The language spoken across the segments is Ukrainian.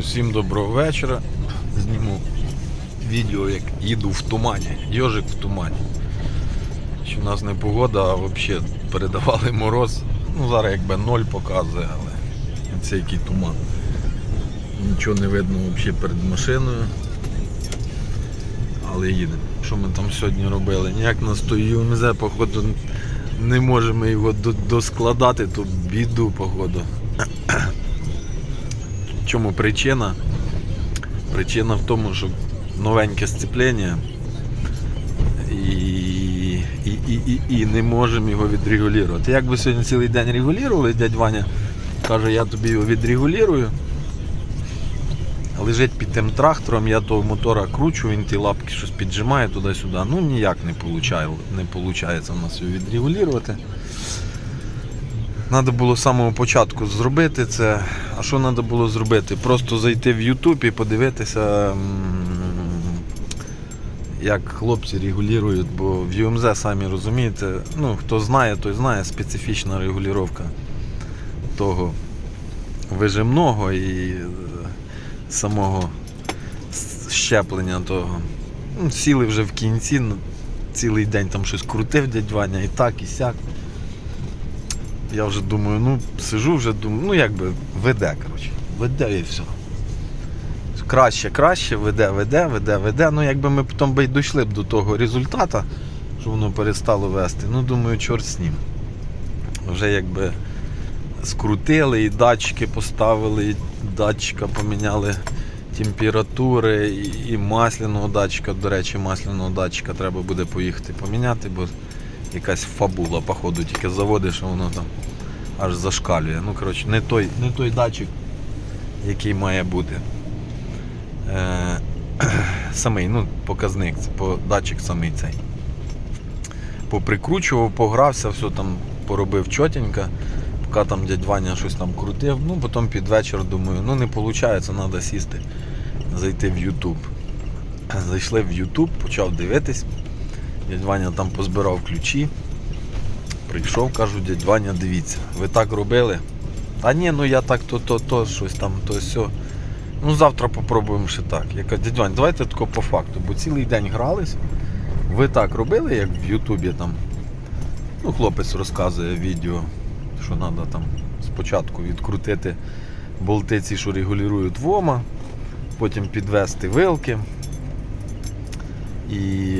Усім доброго вечора. Зніму відео, як їду в тумані. Йожик в тумані. Що в нас не погода, а взагалі передавали мороз. Ну зараз якби ноль показує, але це який туман. Нічого не видно взагалі перед машиною. Але їдемо. Що ми там сьогодні робили? Ніяк на стою походу, не можемо його доскладати, то біду, походу. Чому причина? Причина в тому, що новеньке сцеплення і, і, і, і, і не можемо його відрегулювати. Як би сьогодні цілий день регулювали, дядь Ваня каже, я тобі його відрегулюю. Лежить під тим трактором, я того мотора кручу, він ті лапки щось піджимає туди-сюди. Ну ніяк не виходить, не у нас його відрегулювати. Треба було з самого початку зробити це. А що треба було зробити? Просто зайти в YouTube і подивитися, як хлопці регулюють, бо в UMZ, самі розумієте, ну хто знає, той знає специфічна регулювання того вижимного і е, самого щеплення того. Ну, сіли вже в кінці, цілий день там щось крутив дядь Ваня і так, і сяк. Я вже думаю, ну сижу вже думаю, ну якби веде, коротше. Веде і все. Краще, краще, веде, веде, веде, веде. Ну якби ми потім би дійшли б до того результата, що воно перестало вести. Ну думаю, чорт з ним. Вже якби скрутили і датчики поставили, і датчика поміняли температури, і масляного датчика. До речі, масляного датчика треба буде поїхати поміняти, бо якась фабула, походу, тільки заводиш, а воно там аж зашкалює. Ну, коротше, не той, не той датчик, який має бути. Е, самий, ну, показник, по, датчик самий цей. Поприкручував, погрався, все там поробив чотенько. Поки там дядь Ваня щось там крутив. Ну, потім під вечір думаю, ну не виходить, треба сісти, зайти в YouTube. Зайшли в YouTube, почав дивитись. Дядь Ваня там позбирав ключі. Прийшов, кажу, дядь Ваня, дивіться, ви так робили? Та ні, ну я так то, то, то, щось там, то все. Ну завтра попробуємо ще так. Я кажу, дядь Вань, давайте тако по факту, бо цілий день грались. Ви так робили, як в Ютубі там. Ну, хлопець розказує відео, що треба там спочатку відкрутити болти ці, що регулюють вома, потім підвести вилки і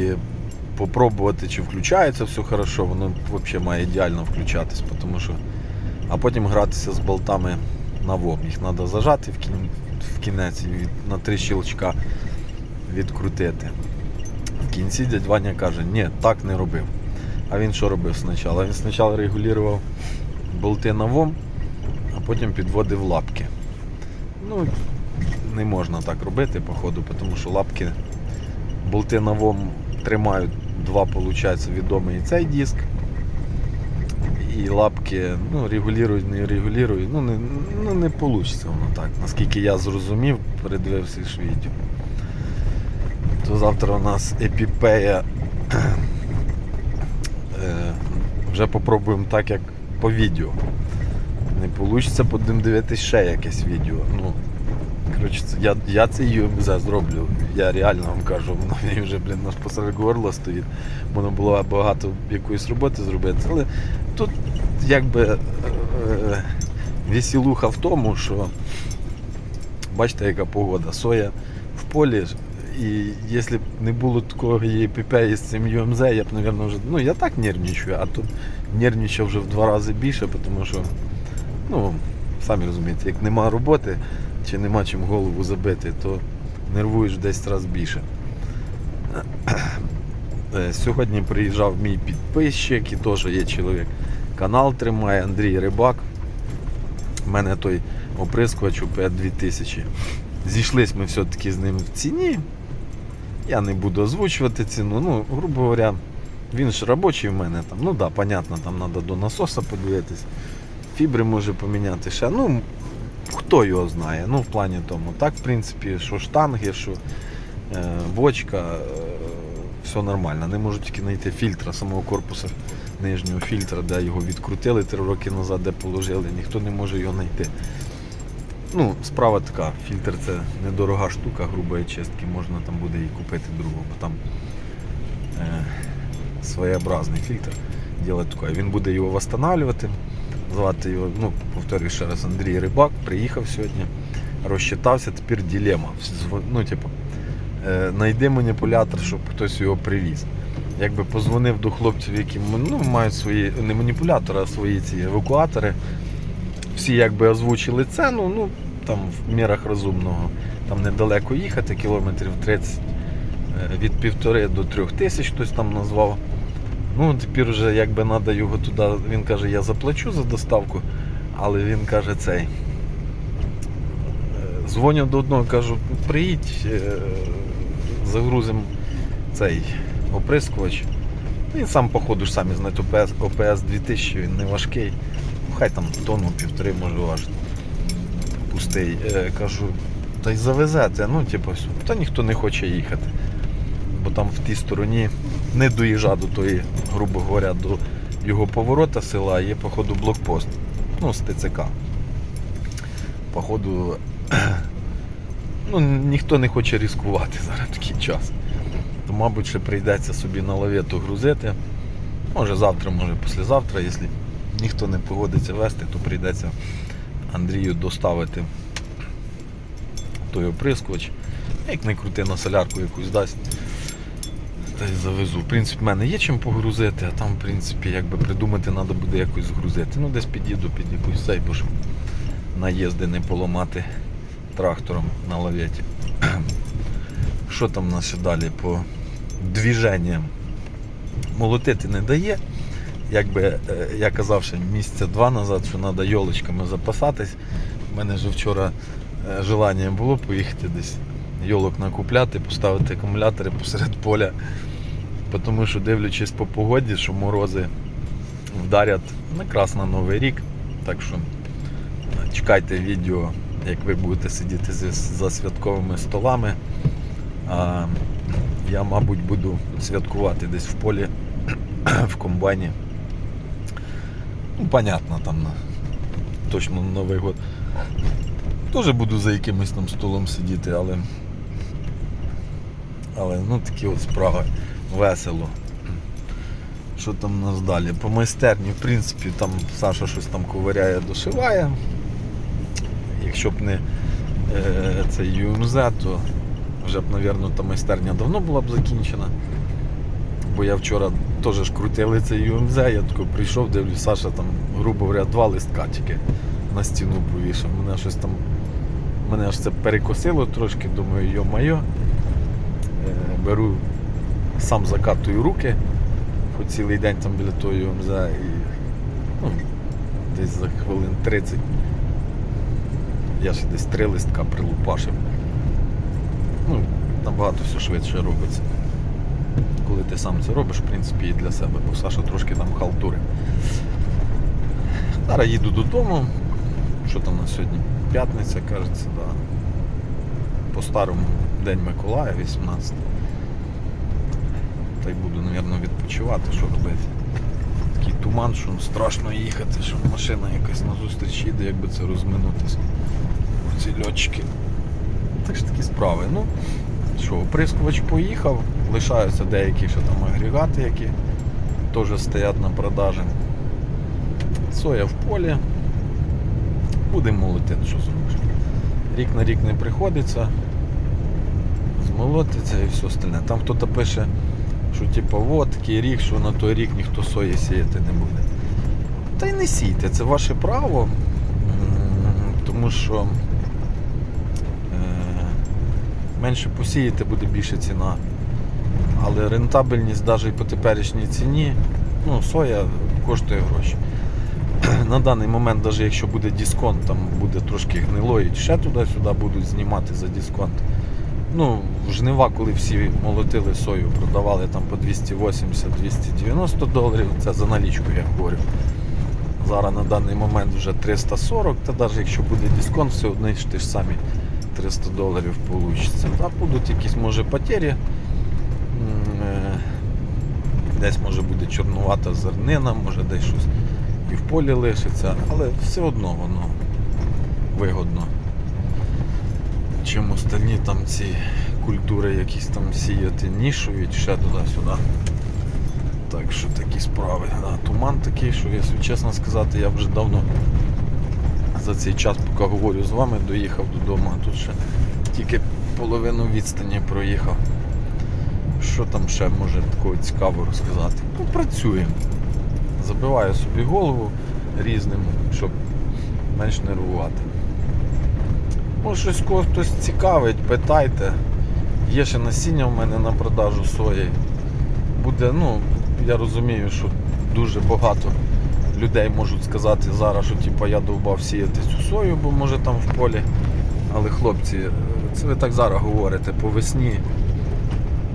попробувати, чи включається все хорошо, воно взагалі має ідеально включатись, тому що. А потім гратися з болтами на вом. Їх треба зажати в, кін... в кінець і на три щелчка відкрутити. В кінці дядь Ваня каже, ні, так не робив. А він що робив спочатку? Він спочатку регулював болти на вом, а потім підводив лапки. Ну, не можна так робити, походу, тому що лапки, болти на вом тримають два, виходить, відомий і цей диск. І лапки ну, регулюють, не регулюють. Ну, не, ну, не вийде воно так. Наскільки я зрозумів, передивився ж відео. То завтра у нас епіпея. Е, вже попробуємо так, як по відео. Не вийде, будемо дивитися ще якесь відео. Ну, коротше, я, я це UMZ зроблю. Я реально вам кажу, воно мені вже, блін, наш посеред горла стоїть. Воно було багато якоїсь роботи зробити. Але тут якби е, е, весілуха в тому, що бачите, яка погода. Соя в полі. І якщо б не було такого ЄПП із цим UMZ, я б, мабуть, вже. Ну, я так нервничаю, а тут нервничав вже в два рази більше, тому що, ну, самі розумієте, як нема роботи чи нема чим голову забити, то нервуєш 10 разів більше. Е, Сьогодні приїжджав мій підписчик і теж є чоловік. Канал тримає Андрій Рибак. У мене той оприскувач УП 2000. Зійшлись ми все-таки з ним в ціні. Я не буду озвучувати ціну. Ну, грубо говоря, він ж робочий в мене там. Ну так, да, понятно, там треба до насоса подивитись. Фібри може поміняти ще. Ну, хто його знає. Ну, в плані тому. Так, в принципі, що штанги, що е, бочка, е, все нормально. Не можу тільки знайти фільтра самого корпусу нижнього фільтра, де його відкрутили три роки назад, де положили, ніхто не може його знайти. Ну, справа така, фільтр це недорога штука грубої чистки, можна там буде і купити другу, бо там е, своєобразний фільтр. Таке. Він буде його восстанавливати. Звати його, ну, повторюю ще раз, Андрій Рибак, приїхав сьогодні, розчитався, тепер ділема. Ну, типу, е, знайди маніпулятор, щоб хтось його привіз. Якби позвонив до хлопців, які ну, мають свої, не маніпулятори, а свої ці евакуатори. Всі якби озвучили ціну, ну там в мірах розумного. Там недалеко їхати, кілометрів 30 е, від півтори до трьох тисяч хтось там назвав. Ну, тепер вже якби треба його туди. Він каже, я заплачу за доставку, але він каже цей. е, Дзвоню до одного, кажу, приїдь, е, загрузимо цей оприскувач. Він сам, походу, ж самі знаєте, ОПС, ОПС 2000, він не важкий. Ну, хай там тонну півтори може важити. Пустий. Е, кажу, та й завезете. Ну, типу, та ніхто не хоче їхати. Бо там в тій стороні не доїжджа до тої, грубо говоря, до його поворота села, є, походу, блокпост. Ну, з ТЦК. Походу, ну, ніхто не хоче ризикувати зараз такий час. То, мабуть, ще прийдеться собі на лавету грузити. Може завтра, може післязавтра, якщо ніхто не погодиться вести, то прийдеться Андрію доставити той оприскувач. Як не крути на солярку якусь дасть. Й завезу. В принципі, в мене є чим погрузити, а там, в принципі, якби придумати, треба буде якось згрузити. Ну, десь під'їду під якусь цей, бо наїзди не поламати трактором на лаветі. Що там у нас ще далі по двіженням? Молотити не дає. Якби е, я казав ще місяця два назад, що треба йолочками запасатись. У мене вже вчора е, желання було поїхати десь йолок накупляти, поставити акумулятори посеред поля. Тому що дивлячись по погоді, що морози вдарять якраз на Новий рік. Так що е, чекайте відео, як ви будете сидіти за святковими столами. А я, мабуть, буду святкувати десь в полі, в комбайні. Ну, понятно, там точно на Новий год. Теж буду за якимось там столом сидіти, але. Але ну такі от справи. Весело. Що там у нас далі? По майстерні, в принципі, там Саша щось там ковиряє, дошиває. Якщо б не е, цей UMZ, то вже б, мабуть, та майстерня давно була б закінчена. Бо я вчора теж ж крутили цей UMZ, я тако прийшов, дивлюсь, Саша там, грубо говоря, два листка тільки на стіну повішав. Мене щось там. Мене аж це перекосило трошки, думаю, йо-майо. Е, беру, сам закатую руки по цілий день там біля того UMZ і ну, десь за хвилин 30 я ще десь три листка прилупашив. Ну, набагато все швидше робиться. Коли ти сам це робиш, в принципі, і для себе, бо Саша трошки там халтури. Зараз їду додому. Що там на сьогодні? П'ятниця, кажеться, да. По старому День Миколая, 18. Та й буду, мабуть, відпочивати, що робити. Такий туман, що страшно їхати, що машина якась назустріч їде, якби це розминутися. Ці льотчики. Так ж такі справи. Ну, що, оприскувач поїхав, лишаються деякі ще там агрегати, які теж стоять на продажі. Соя в полі. Будемо молотити, що зробиш. Рік на рік не приходиться. Змолотиться і все остальне. Там хтось пише, що типу, от такий рік, що на той рік ніхто сої сіяти не буде. Та й не сійте, це ваше право. Тому що е, менше посіяти буде більше ціна. Але рентабельність навіть по теперішній ціні, ну, соя коштує гроші. На даний момент, навіть якщо буде дисконт, там буде трошки гнилої, ще туди-сюди будуть знімати за дисконт. Ну, жнива, коли всі молотили сою, продавали там по 280-290 доларів, це за налічку я говорю. Зараз на даний момент вже 340, та навіть якщо буде дисконт, все одно ж ті ж самі 300 доларів вийде. Та будуть якісь може потері. Е, Десь може буде чорнувата зернина, може десь щось і в полі лишиться, але все одно воно вигодно. Чим остальні там ці культури якісь там сіяти нішують ще туди-сюди. Так що такі справи. А, туман такий, що якщо чесно сказати, я вже давно за цей час, поки говорю з вами, доїхав додому, а тут ще тільки половину відстані проїхав. Що там ще може такого цікавого розказати? Ну, працюємо. Забиваю собі голову різним, щоб менш нервувати. Може щось хтось цікавить, питайте. Є ще насіння в мене на продажу сої. Буде, ну, я розумію, що дуже багато людей можуть сказати зараз, що типу, я довбав сіяти цю сою, бо може там в полі. Але хлопці, це ви так зараз говорите, по весні,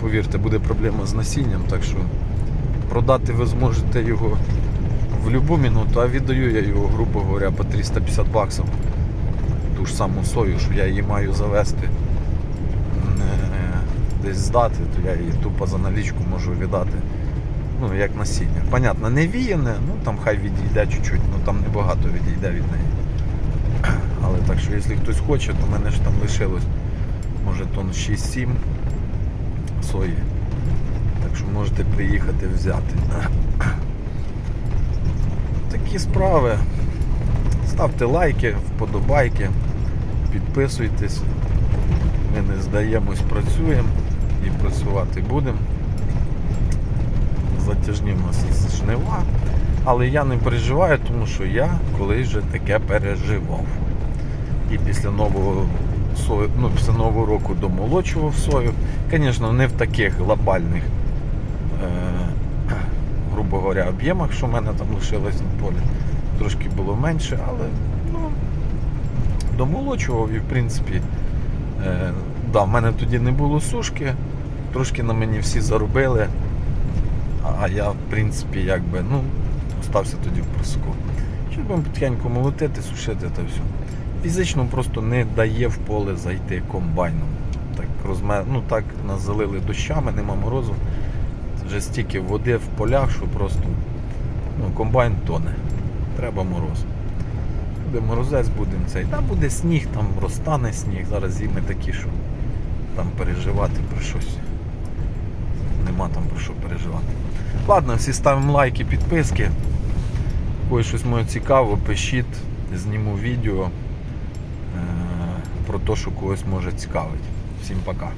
повірте, буде проблема з насінням, так що продати ви зможете його в будь-яку минуту, а віддаю я його, грубо говоря, по 350 баксів. Ту ж саму сою, що я її маю завести, е, десь здати, то я її тупо за налічку можу віддати. Ну, як насіння. Понятно, не віяне, ну там хай відійде чуть-чуть, ну там небагато відійде від неї. Але так що, якщо хтось хоче, то в мене ж там лишилось, може тонн 6-7 сої. Так що можете приїхати взяти. Такі справи. Ставте лайки, вподобайки, підписуйтесь. Ми не здаємось, працюємо і працювати будемо. Затяжні в нас жнива. Але я не переживаю, тому що я колись вже таке переживав. І після нового сою, ну, після нового року домолочував сою. Звісно, не в таких глобальних, е, грубо говоря, об'ємах, що в мене там лишилось на полі. Трошки було менше, але домолочував і в принципі, е, да, в мене тоді не було сушки, трошки на мені всі заробили. А я, в принципі, якби, ну, остався тоді в проску. Щоб будемо потихеньку молотити, сушити та все. Фізично просто не дає в поле зайти комбайном. Так, розме... ну, так нас залили дощами, нема морозу. Вже стільки води в полях, що просто ну, комбайн тоне. Треба мороз. Буде морозець, будемо цей. Та буде сніг, там розтане сніг. Зараз зими такі, що там переживати про щось. Нема там про що переживати. Ладно, всі ставимо лайки, підписки. Ось щось моє цікаво, пишіть, зніму відео е, про те, що когось може цікавить. Всім пока.